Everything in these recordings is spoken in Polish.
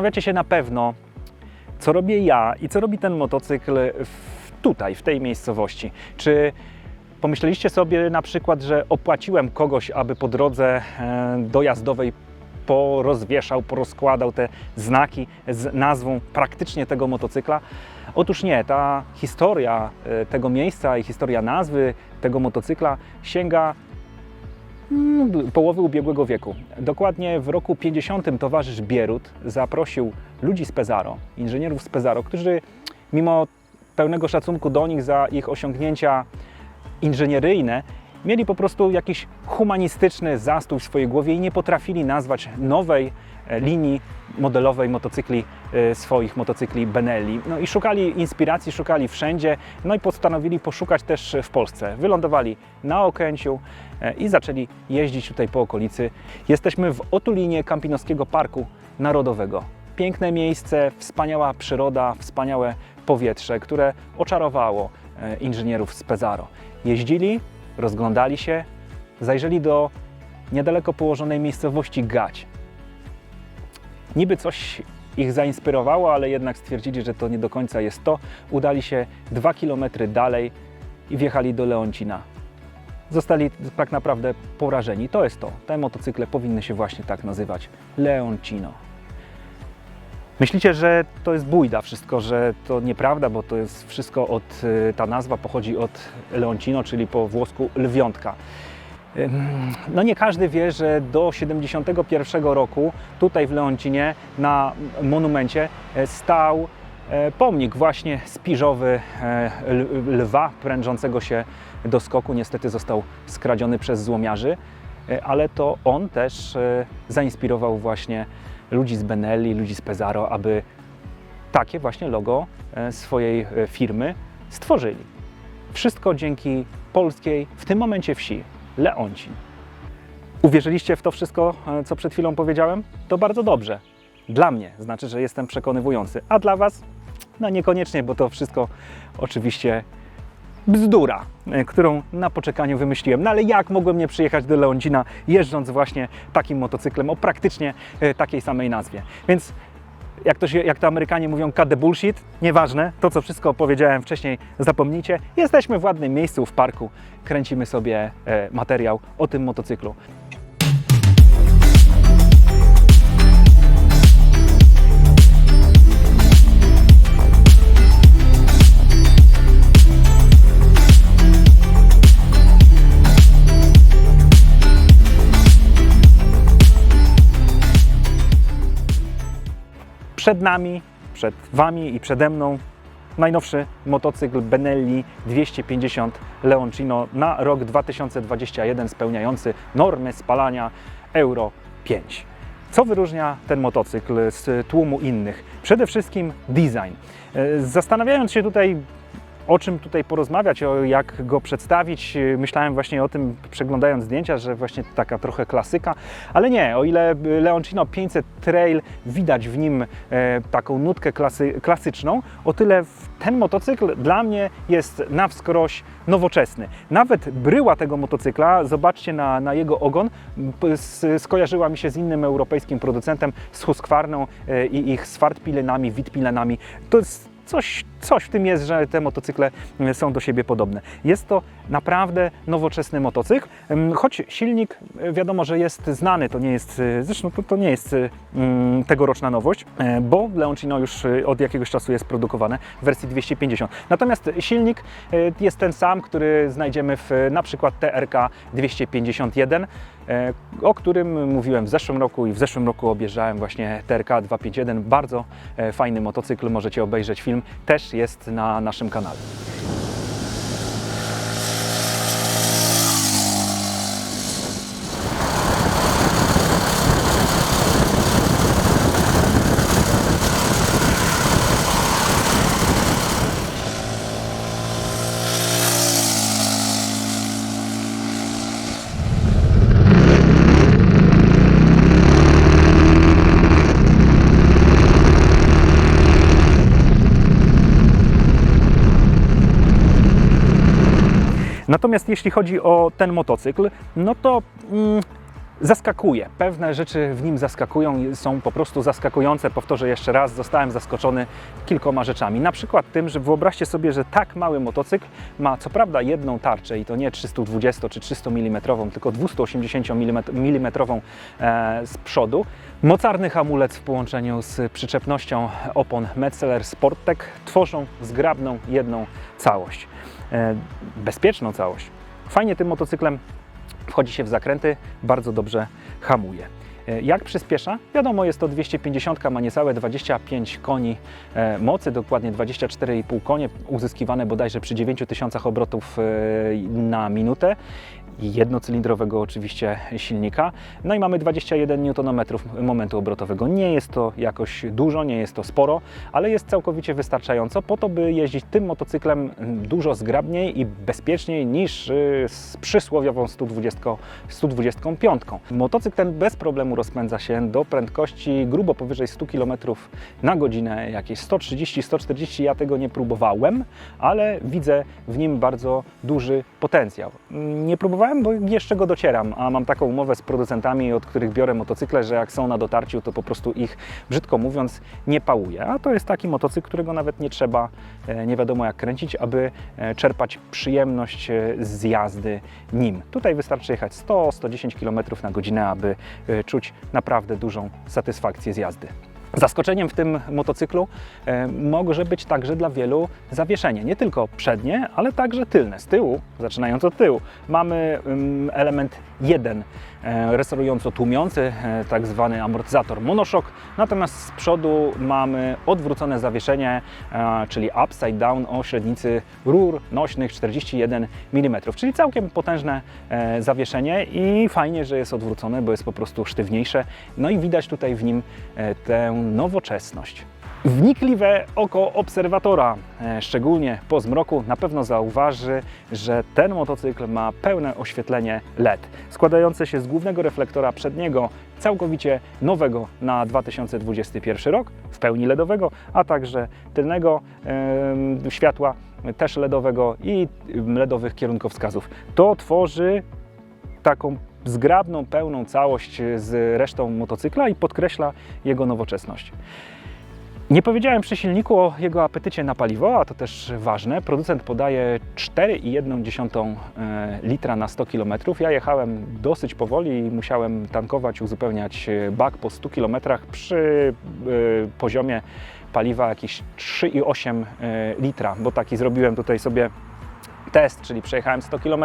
Zastanawiacie się na pewno, co robię ja i co robi ten motocykl w, tutaj, w tej miejscowości. Czy pomyśleliście sobie na przykład, że opłaciłem kogoś, aby po drodze e, dojazdowej porozwieszał, porozkładał te znaki z nazwą praktycznie tego motocykla? Otóż nie, ta historia e, tego miejsca i historia nazwy tego motocykla sięga połowy ubiegłego wieku. Dokładnie w roku 50 towarzysz Bierut zaprosił ludzi z Pezaro, inżynierów z Pezaro, którzy mimo pełnego szacunku do nich za ich osiągnięcia inżynieryjne, mieli po prostu jakiś humanistyczny zastój w swojej głowie i nie potrafili nazwać nowej e, linii modelowej motocykli e, swoich motocykli Benelli. No i szukali inspiracji, szukali wszędzie, no i postanowili poszukać też w Polsce. Wylądowali na Okęciu e, i zaczęli jeździć tutaj po okolicy. Jesteśmy w otulinie Kampinoskiego Parku Narodowego. Piękne miejsce, wspaniała przyroda, wspaniałe powietrze, które oczarowało inżynierów z Pezaro. Jeździli, rozglądali się, zajrzeli do niedaleko położonej miejscowości Gać. Niby coś ich zainspirowało, ale jednak stwierdzili, że to nie do końca jest to. Udali się dwa kilometry dalej i wjechali do Leoncina. Zostali tak naprawdę porażeni. To jest to. Te motocykle powinny się właśnie tak nazywać. Leoncino. Myślicie, że to jest bójda wszystko, że to nieprawda, bo to jest wszystko od, y, ta nazwa pochodzi od Leoncino, czyli po włosku lwiątka. No nie każdy wie, że do 71 roku tutaj w Leoncinie na monumencie e, stał e, pomnik właśnie spiżowy e, lwa prężącego się do skoku. Niestety został skradziony przez złomiarzy, ale to on też zainspirował właśnie ludzi z Benelli, ludzi z Pesaro, aby takie właśnie logo e, swojej e, firmy stworzyli. Wszystko dzięki polskiej, w tym momencie wsi, Leoncin. Uwierzyliście w to wszystko, e, co przed chwilą powiedziałem? To bardzo dobrze. Dla mnie znaczy, że jestem przekonywujący, a dla Was? No niekoniecznie, bo to wszystko oczywiście bzdura, e, którą na poczekaniu wymyśliłem. No ale jak mogłem nie przyjechać do Leoncina jeżdżąc właśnie takim motocyklem o praktycznie e, takiej samej nazwie? Więc jak to, się, jak to Amerykanie mówią, cut the bullshit, nieważne, to co wszystko powiedziałem wcześniej, zapomnijcie. Jesteśmy w ładnym miejscu, w parku, kręcimy sobie e, materiał o tym motocyklu. Przed nami, przed Wami i przede mną najnowszy motocykl Benelli 250 Leoncino na rok 2021 spełniający normy spalania Euro 5. Co wyróżnia ten motocykl z tłumu innych? Przede wszystkim design. E, Zastanawiając się tutaj o czym tutaj porozmawiać, o jak go przedstawić. Myślałem właśnie o tym, przeglądając zdjęcia, że właśnie taka trochę klasyka, ale nie, o ile Leoncino 500 Trail widać w nim e, taką nutkę klasy, klasyczną, o tyle ten motocykl dla mnie jest na wskroś nowoczesny. Nawet bryła tego motocykla, zobaczcie na, na jego ogon, skojarzyła mi się z innym europejskim producentem, z Husqvarną e, i ich Svartpilenami, Wittpilenami. To jest coś, coś w tym jest, że te motocykle e, są do siebie podobne. Jest to naprawdę nowoczesny motocykl, Em, choć silnik e, wiadomo, że jest znany, to nie jest, e, zresztą to, to nie jest e, mm, tegoroczna nowość, bo Leoncino już od jakiegoś czasu jest produkowane w wersji 250. Natomiast silnik jest ten sam, który znajdziemy w na przykład TRK 251, e, o którym mówiłem w zeszłym roku i w zeszłym roku objeżdżałem właśnie TRK 251. Bardzo e, fajny motocykl, możecie obejrzeć film, też jest na naszym kanale. Natomiast jeśli chodzi o ten motocykl, no to mm, zaskakuje. Pewne rzeczy w nim zaskakują są po prostu zaskakujące. Powtórzę jeszcze raz, zostałem zaskoczony kilkoma rzeczami. Na przykład tym, że wyobraźcie sobie, że tak mały motocykl ma co prawda jedną tarczę i to nie 320 czy 300 mm, tylko 280 mm e, z przodu. Mocarny hamulec w połączeniu z przyczepnością opon Metzeler Sportec tworzą zgrabną jedną całość. E, bezpieczną całość. Fajnie tym motocyklem wchodzi się w zakręty, bardzo dobrze hamuje. E, Jak przyspiesza? Wiadomo, jest to 250, ma niecałe 25 koni e, mocy, dokładnie 24,5 konie, uzyskiwane bodajże przy 9000 obrotów na minutę jednocylindrowego oczywiście silnika. No i mamy 21 Nm momentu obrotowego. Nie jest to jakoś dużo, nie jest to sporo, ale jest całkowicie wystarczająco po to, by jeździć tym motocyklem dużo zgrabniej i bezpieczniej niż y, z przysłowiową 120, 125. Motocykl ten bez problemu rozpędza się do prędkości grubo powyżej 100 km na godzinę, jakieś 130-140. Ja tego nie próbowałem, ale widzę w nim bardzo duży potencjał. Nie próbowałem, bo jeszcze go docieram, a mam taką umowę z producentami, od których biorę motocykle, że jak są na dotarciu, to po prostu ich, brzydko mówiąc, nie pałuję. A to jest taki motocykl, którego nawet nie trzeba e, nie wiadomo jak kręcić, aby e, czerpać przyjemność e, z jazdy nim. Tutaj wystarczy jechać 100-110 km na godzinę, aby czuć naprawdę dużą satysfakcję z jazdy. Zaskoczeniem w tym motocyklu e, może być także dla wielu zawieszenie. Nie tylko przednie, ale także tylne. Z tyłu, zaczynając od tyłu, mamy ym, element jeden, e, resorująco tłumiący, e, tak zwany amortyzator monoszok. Natomiast z przodu mamy odwrócone zawieszenie, czyli upside down o średnicy rur nośnych 41 mm, czyli całkiem potężne zawieszenie i fajnie, że jest odwrócone, bo jest po prostu sztywniejsze. No i widać tutaj w nim e, nowoczesność. Wnikliwe oko obserwatora, e, szczególnie po zmroku, na pewno zauważy, że ten motocykl ma pełne oświetlenie LED, składające się z głównego reflektora przedniego, całkowicie nowego na 2021 rok, w pełni LEDowego, a także tylnego em, światła też LEDowego i LEDowych kierunkowskazów. To tworzy taką zgrabną, pełną całość z resztą motocykla i podkreśla jego nowoczesność. Nie powiedziałem przy silniku o jego apetycie na paliwo, a to też ważne. Producent podaje 4,1 e, litra na 100 km. Ja jechałem dosyć powoli i musiałem tankować, uzupełniać e, bak po 100 km przy e, poziomie paliwa jakieś 3,8 e, litra, bo taki zrobiłem tutaj sobie test, czyli przejechałem 100 km,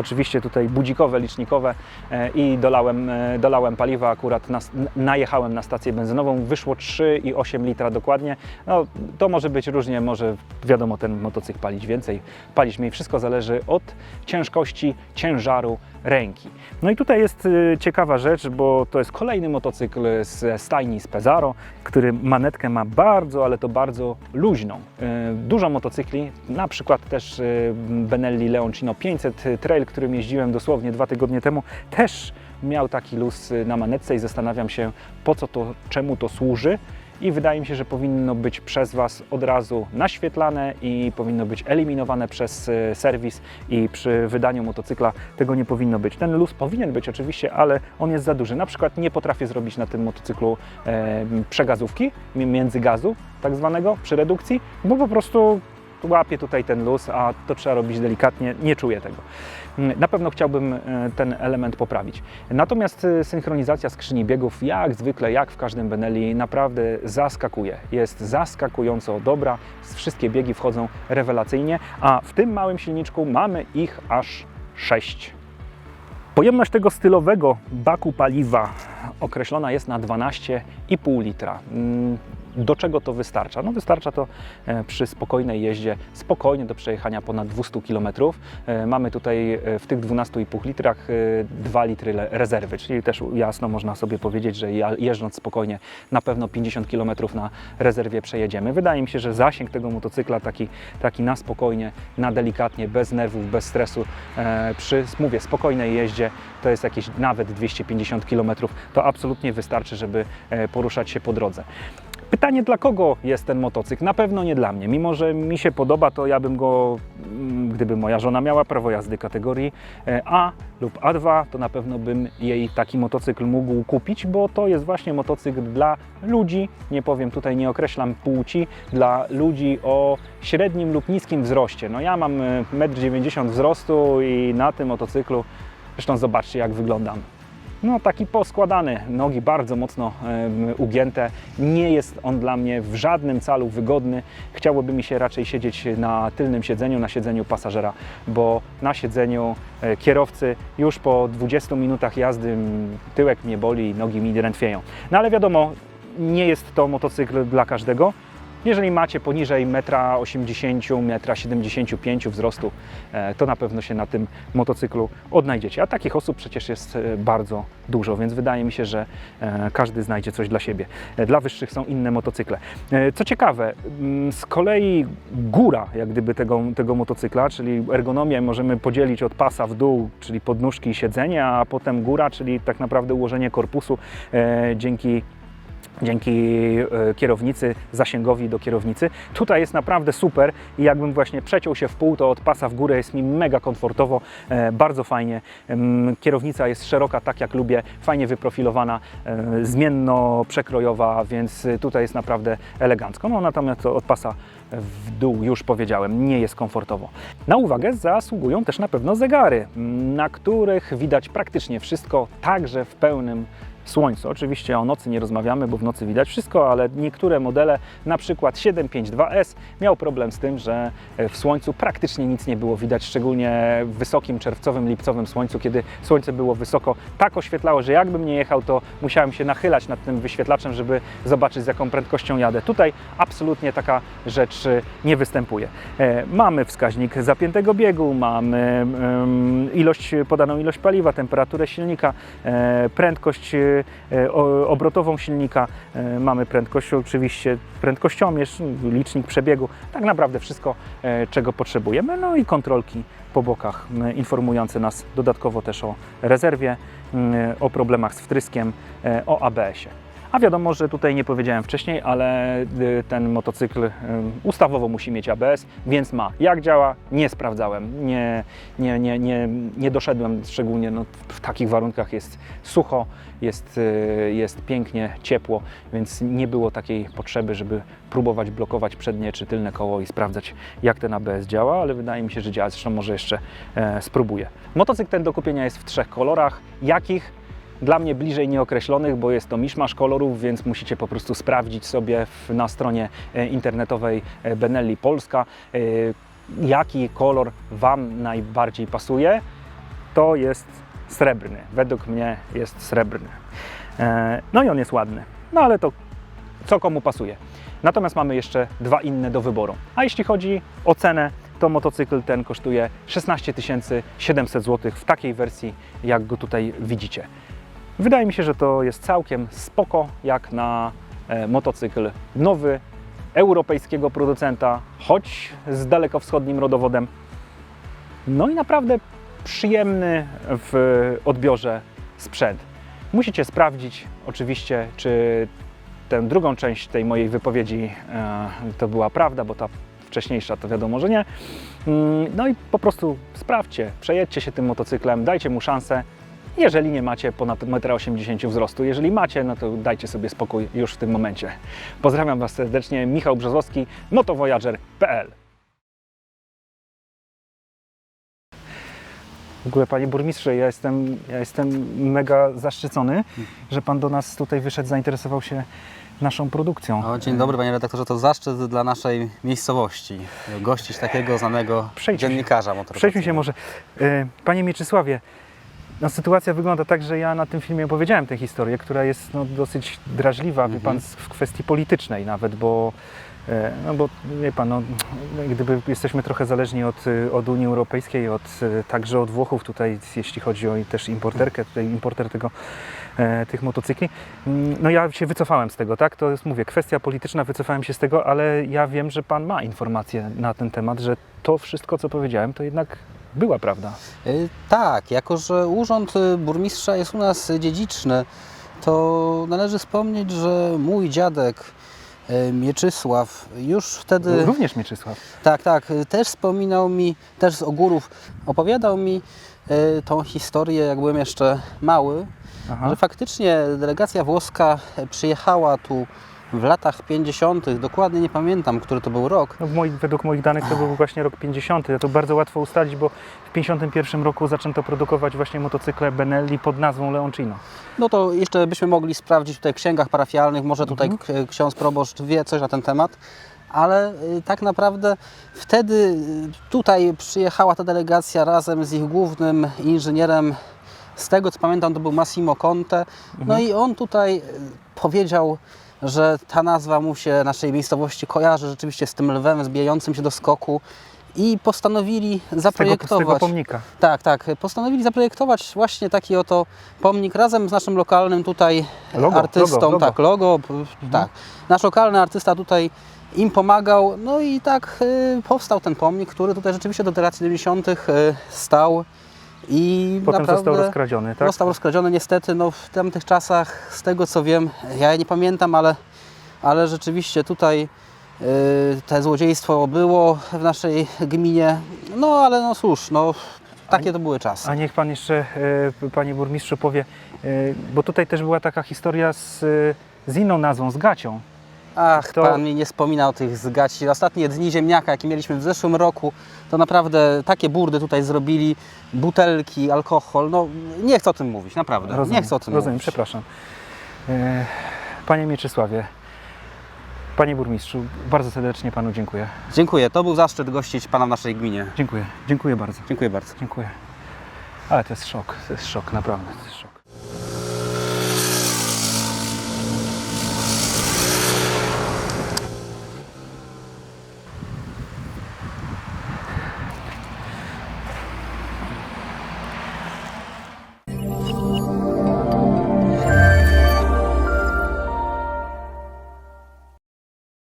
oczywiście tutaj budzikowe, licznikowe e, i dolałem, e, dolałem paliwa, akurat na, najechałem na stację benzynową, wyszło 3,8 litra dokładnie. No, to może być różnie, może wiadomo, ten motocykl palić więcej, palić mniej, wszystko zależy od ciężkości, ciężaru ręki. No i tutaj jest e, ciekawa rzecz, bo to jest kolejny motocykl z stajni z Pesaro, który manetkę ma bardzo, ale to bardzo luźną. E, Dużo motocykli, na przykład też e, Benelli Leoncino 500 Trail, którym jeździłem dosłownie dwa tygodnie temu, też miał taki luz na manetce i zastanawiam się, po co to, czemu to służy. I wydaje mi się, że powinno być przez Was od razu naświetlane i powinno być eliminowane przez e, serwis i przy wydaniu motocykla tego nie powinno być. Ten luz powinien być oczywiście, ale on jest za duży. Na przykład nie potrafię zrobić na tym motocyklu przegazówki, mi- międzygazu tak zwanego przy redukcji, bo po prostu łapie tutaj ten luz, a to trzeba robić delikatnie, nie czuję tego. Mm, Na pewno chciałbym e, ten element poprawić. Natomiast e, synchronizacja skrzyni biegów, jak zwykle, jak w każdym Benelli, naprawdę zaskakuje. Jest zaskakująco dobra, wszystkie biegi wchodzą rewelacyjnie, a w tym małym silniczku mamy ich aż 6. Pojemność tego stylowego baku paliwa określona jest na 12,5 litra. Do czego to wystarcza? No wystarcza to e, przy spokojnej jeździe, spokojnie do przejechania ponad 200 km. E, Mamy tutaj e, w tych 12,5 litrach e, 2 litry rezerwy, czyli też jasno można sobie powiedzieć, że jeżdżąc spokojnie na pewno 50 km na rezerwie przejedziemy. Wydaje mi się, że zasięg tego motocykla taki, taki na spokojnie, na delikatnie, bez nerwów, bez stresu, przy, mówię, spokojnej jeździe, to jest jakieś nawet 250 km, to absolutnie wystarczy, żeby poruszać się po drodze. Pytanie, dla kogo jest ten motocykl? Na pewno nie dla mnie. Mimo, że mi się podoba, to ja bym go, mm, gdyby moja żona miała prawo jazdy kategorii e, A lub A2, to na pewno bym jej taki motocykl mógł kupić, bo to jest właśnie motocykl dla ludzi, nie powiem tutaj, nie określam płci, dla ludzi o średnim lub niskim wzroście. No ja mam e, 1,90 m wzrostu i na tym motocyklu, zresztą zobaczcie jak wyglądam. No taki poskładany, nogi bardzo mocno ugięte. Nie jest on dla mnie w żadnym calu wygodny. Chciałoby mi się raczej siedzieć na tylnym siedzeniu, na siedzeniu pasażera, bo na siedzeniu e, kierowcy już po 20 minutach jazdy tyłek mnie boli, nogi mi drętwieją. No ale wiadomo, nie jest to motocykl dla każdego. Jeżeli macie poniżej 1,80 m, 1,75 m wzrostu, e, to na pewno się na tym motocyklu odnajdziecie. A takich osób przecież jest e, bardzo dużo, więc wydaje mi się, że e, każdy znajdzie coś dla siebie. Dla wyższych są inne motocykle. Co ciekawe, mm, z kolei góra jak gdyby tego, tego motocykla, czyli ergonomię możemy podzielić od pasa w dół, czyli podnóżki i siedzenie, a potem góra, czyli tak naprawdę ułożenie korpusu dzięki dzięki e, kierownicy, zasięgowi do kierownicy. Tutaj jest naprawdę super i jakbym właśnie przeciął się w pół, to od pasa w górę jest mi mega komfortowo, e, bardzo fajnie. Kierownica jest szeroka, tak jak lubię, fajnie wyprofilowana, e, zmienno przekrojowa, więc tutaj jest naprawdę elegancko. No natomiast od pasa w dół, już powiedziałem, nie jest komfortowo. Na uwagę zasługują też na pewno zegary, na których widać praktycznie wszystko, także w pełnym słońcu. Oczywiście o nocy nie rozmawiamy, bo w nocy widać wszystko, ale niektóre modele, na przykład 752S, miał problem z tym, że w słońcu praktycznie nic nie było widać, szczególnie w wysokim czerwcowym, lipcowym słońcu, kiedy słońce było wysoko, tak oświetlało, że jakbym nie jechał, to musiałem się nachylać nad tym wyświetlaczem, żeby zobaczyć z jaką prędkością jadę. Tutaj absolutnie taka rzecz e, nie występuje. E, Mamy wskaźnik zapiętego biegu, mamy ilość, podaną ilość paliwa, temperaturę silnika, e, prędkość e, o- obrotową silnika, e, mamy prędkość oczywiście, prędkościomierz, licznik przebiegu, tak naprawdę wszystko, e, czego potrzebujemy, no i kontrolki po bokach informujące nas dodatkowo też o rezerwie, o problemach z wtryskiem, e, o ABS-ie. A wiadomo, że tutaj nie powiedziałem wcześniej, ale y, ten motocykl y, ustawowo musi mieć ABS, więc ma. Jak działa? Nie sprawdzałem. Nie, nie, nie, nie, nie doszedłem, szczególnie no, w takich warunkach jest sucho, jest, y, jest pięknie, ciepło, więc nie było takiej potrzeby, żeby próbować blokować przednie czy tylne koło i sprawdzać, jak ten ABS działa, ale wydaje mi się, że działa. Zresztą może jeszcze e, spróbuję. Motocykl ten do kupienia jest w trzech kolorach. Jakich? Dla mnie bliżej nieokreślonych, bo jest to miszmasz kolorów, więc musicie po prostu sprawdzić sobie na stronie e, internetowej e, Benelli Polska, e, jaki kolor Wam najbardziej pasuje. To jest srebrny. Według mnie jest srebrny. No i on jest ładny. No ale to co komu pasuje. Natomiast mamy jeszcze dwa inne do wyboru. A jeśli chodzi o cenę, to motocykl ten kosztuje 16 700 zł w takiej wersji, jak go tutaj widzicie. Wydaje mi się, że to jest całkiem spoko, jak na e, motocykl nowy, europejskiego producenta, choć z dalekowschodnim rodowodem. No i naprawdę przyjemny w odbiorze sprzęt. Musicie sprawdzić oczywiście, czy tę drugą część tej mojej wypowiedzi e, to była prawda, bo ta wcześniejsza to wiadomo, że nie. Mm, No i po prostu sprawdźcie, przejedźcie się tym motocyklem, dajcie mu szansę. Jeżeli nie macie ponad 1,80 m wzrostu, jeżeli macie, no to dajcie sobie spokój już w tym momencie. Pozdrawiam Was serdecznie, Michał Brzozowski, motovoyager.pl W ogóle, panie burmistrze, ja jestem, ja jestem mega zaszczycony, że pan do nas tutaj wyszedł, zainteresował się naszą produkcją. O, dzień dobry panie redaktorze, to zaszczyt dla naszej miejscowości. Gościć takiego znanego Przejdźmy dziennikarza motoryzacyjnego. Przejdźmy się może. E, Panie Mieczysławie, no, sytuacja wygląda tak, że ja na tym filmie opowiedziałem tę historię, która jest no, dosyć drażliwa, wie pan, w kwestii politycznej nawet, bo e, no bo wie pan, no, gdyby jesteśmy trochę zależni od, e, od Unii Europejskiej, od, e, także od Włochów tutaj, jeśli chodzi o też importerkę, tutaj importer tego, tych motocykli. Mm, No ja się wycofałem z tego, tak? To jest, mówię, kwestia polityczna, wycofałem się z tego, ale ja wiem, że pan ma informacje na ten temat, że to wszystko, co powiedziałem, to jednak była prawda. Y, Tak, jako że urząd y, burmistrza jest u nas dziedziczny, to należy wspomnieć, że mój dziadek E, Mieczysław już wtedy... Również Mieczysław. Tak, tak. Też wspominał mi, też z ogórów opowiadał mi tą historię, jak byłem jeszcze mały, Aha. że faktycznie delegacja włoska przyjechała tu w latach 50., dokładnie nie pamiętam, który to był rok. No, w moich, według moich danych to był właśnie rok 50. To bardzo łatwo ustalić, bo w 51 roku zaczęto produkować właśnie motocykle Benelli pod nazwą Leoncino. No to jeszcze byśmy mogli sprawdzić tutaj w księgach parafialnych, może tutaj k- ksiądz proboszcz wie coś na ten temat. Ale y, tak naprawdę wtedy y, tutaj przyjechała ta delegacja razem z ich głównym inżynierem. Z tego co pamiętam, to był Massimo Conte. No i on tutaj y, powiedział, że ta nazwa mu się naszej miejscowości kojarzy rzeczywiście z tym lwem zbijającym się do skoku. I postanowili Z tego, z zaprojektować. tego pomnika. Tak, tak. Postanowili zaprojektować właśnie taki oto pomnik razem z naszym lokalnym tutaj Logo, artystą. logo, logo. Tak, logo. p- Tak. Nasz lokalny artysta tutaj im pomagał. No i tak y, powstał ten pomnik, który tutaj rzeczywiście do lat 70. Y, stał. I Potem został rozkradziony, tak? Został rozkradziony niestety no, w tamtych czasach, z tego co wiem, ja nie pamiętam, ale, ale rzeczywiście tutaj y, te złodziejstwo było w naszej gminie. No ale no cóż, no, takie to były czasy. A niech Pan jeszcze, e, Panie Burmistrzu, powie, e, bo tutaj też była taka historia z, e, z inną nazwą, z Gacią. Ach, to- pan mi nie wspomina o tych zgaci. Ostatnie dni ziemniaka, jakie mieliśmy w zeszłym roku, to naprawdę takie burdy tutaj zrobili, butelki, alkohol. No nie chcę o tym mówić, naprawdę. Rozumiem, nie chcę o tym rozumiem, mówić. przepraszam. E, Panie Mieczysławie, Panie Burmistrzu, bardzo serdecznie Panu dziękuję. Dziękuję, to był zaszczyt gościć pana w naszej gminie. Dziękuję, dziękuję bardzo. Dziękuję bardzo. Dziękuję. Ale to jest szok, to jest szok, naprawdę, to jest szok.